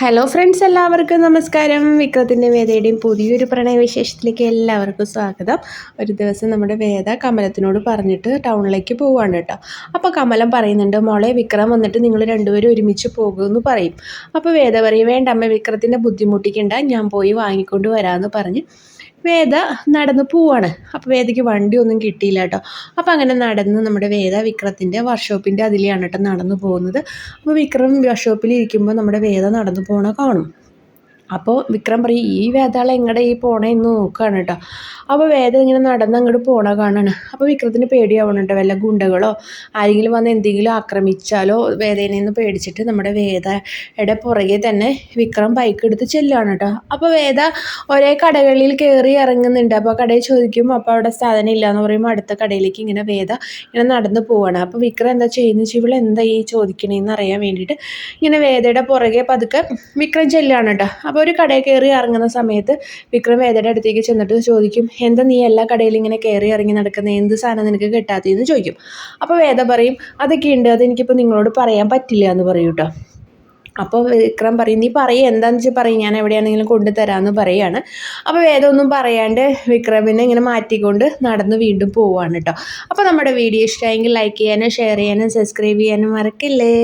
Hello friends എല്ലാവർക്കും നമസ്കാരം. വിക്രത്തിന്റെ വേദയുടെയും പുതിയൊരു പ്രണയവിശേഷത്തിലേക്ക് എല്ലാവർക്കും സ്വാഗതം. ഒരു ദിവസം നമ്മുടെ വേദ കമലത്തിനോട് പറഞ്ഞിട്ട് ടൗണിലേക്ക് പോവാണ് കേട്ടോ. അപ്പോൾ കമലം പറയുന്നുണ്ട് മോളെ വിക്രം വന്നിട്ട് നിങ്ങൾ രണ്ടുപേരും ഒരുമിച്ച് പോകുമെന്ന് പറയും. അപ്പോൾ വേദ പറയും വേണ്ട അമ്മ വിക്രത്തിന്റെ ബുദ്ധിമുട്ടിക്കണ്ട ഞാൻ പോയി വാങ്ങിക്കൊണ്ട് വരാമെന്ന് പറഞ്ഞ്. വേദ നടന്ന് പോവാണ്. അപ്പോൾ വേദയ്ക്ക് വണ്ടിയൊന്നും കിട്ടിയില്ല കേട്ടോ. അപ്പോൾ അങ്ങനെ നടന്ന് നമ്മുടെ വേദ വിക്രത്തിന്റെ വർക്ക്ഷോപ്പിന്റെ അതിലെയാണ് കേട്ടോ നടന്നു പോകുന്നത്. അപ്പോൾ വിക്രം വർക്ക്ഷോപ്പിൽ ഇരിക്കുമ്പോൾ നമ്മുടെ വേദ നടന്നു പോണ കാണും. അപ്പോൾ വിക്രം പറയും ഈ വേതാളം എങ്ങടെ ഈ പോണേ എന്ന് നോക്കുകയാണ് കേട്ടോ അപ്പോൾ വേദം ഇങ്ങനെ നടന്ന് അങ്ങോട്ട് പോണ കാണാണ്. അപ്പോൾ വിക്രത്തിന് പേടിയാവണം കേട്ടോ വല്ല ഗുണ്ടകളോ ആരെങ്കിലും വന്ന് എന്തെങ്കിലും ആക്രമിച്ചാലോ വേദേനെ നിന്ന് പേടിച്ചിട്ട് നമ്മുടെ വേദയുടെ പുറകെ തന്നെ വിക്രം ബൈക്ക് എടുത്ത് ചെല്ലുകയാണ് കേട്ടോ അപ്പോൾ വേദ ഒരേ കടകളിൽ കയറി ഇറങ്ങുന്നുണ്ട്. അപ്പോൾ കടയിൽ ചോദിക്കും അപ്പോൾ അവിടെ സാധനം ഇല്ല എന്ന് പറയുമ്പോൾ അടുത്ത കടയിലേക്ക് ഇങ്ങനെ വേദ ഇങ്ങനെ നടന്ന് പോവാണ്. അപ്പോൾ വിക്രം എന്താ ചെയ്യുന്നത് വെച്ചാൽ ഇവിടെ എന്താ ഈ ചോദിക്കണേന്ന് അറിയാൻ വേണ്ടിയിട്ട് ഇങ്ങനെ വേദയുടെ പുറകെ പതുക്കെ വിക്രം ചെല്ലുകയാണ് കേട്ടോ ഒരു കടയിൽ കയറി ഇറങ്ങുന്ന സമയത്ത് വിക്രം വേദയുടെ അടുത്തേക്ക് ചെന്നിട്ട് ചോദിക്കും എന്താ നീ എല്ലാ കടയിലും ഇങ്ങനെ കയറി ഇറങ്ങി നടക്കുന്ന? എന്ത് സാധനം നിനക്ക് കിട്ടാത്തതെന്ന് ചോദിക്കും. അപ്പോൾ വേദ പറയും അതൊക്കെ ഉണ്ട് അതെനിക്കിപ്പോൾ നിങ്ങളോട് പറയാൻ പറ്റില്ല എന്ന് പറയും കേട്ടോ. അപ്പോൾ വിക്രം പറയും നീ പറയും എന്താണെന്ന് വെച്ചാൽ പറയും ഞാൻ എവിടെയാണെങ്കിലും കൊണ്ടു തരാമെന്ന് പറയാണ്. അപ്പോൾ വേദമൊന്നും പറയാണ്ട് വിക്രമിനെ ഇങ്ങനെ മാറ്റിക്കൊണ്ട് നടന്ന് വീണ്ടും പോവുകയാണ് കേട്ടോ. അപ്പോൾ നമ്മുടെ വീഡിയോ ഇഷ്ടമായെങ്കിൽ ലൈക്ക് ചെയ്യാനും ഷെയർ ചെയ്യാനും സബ്സ്ക്രൈബ് ചെയ്യാനും മറക്കില്ലേ?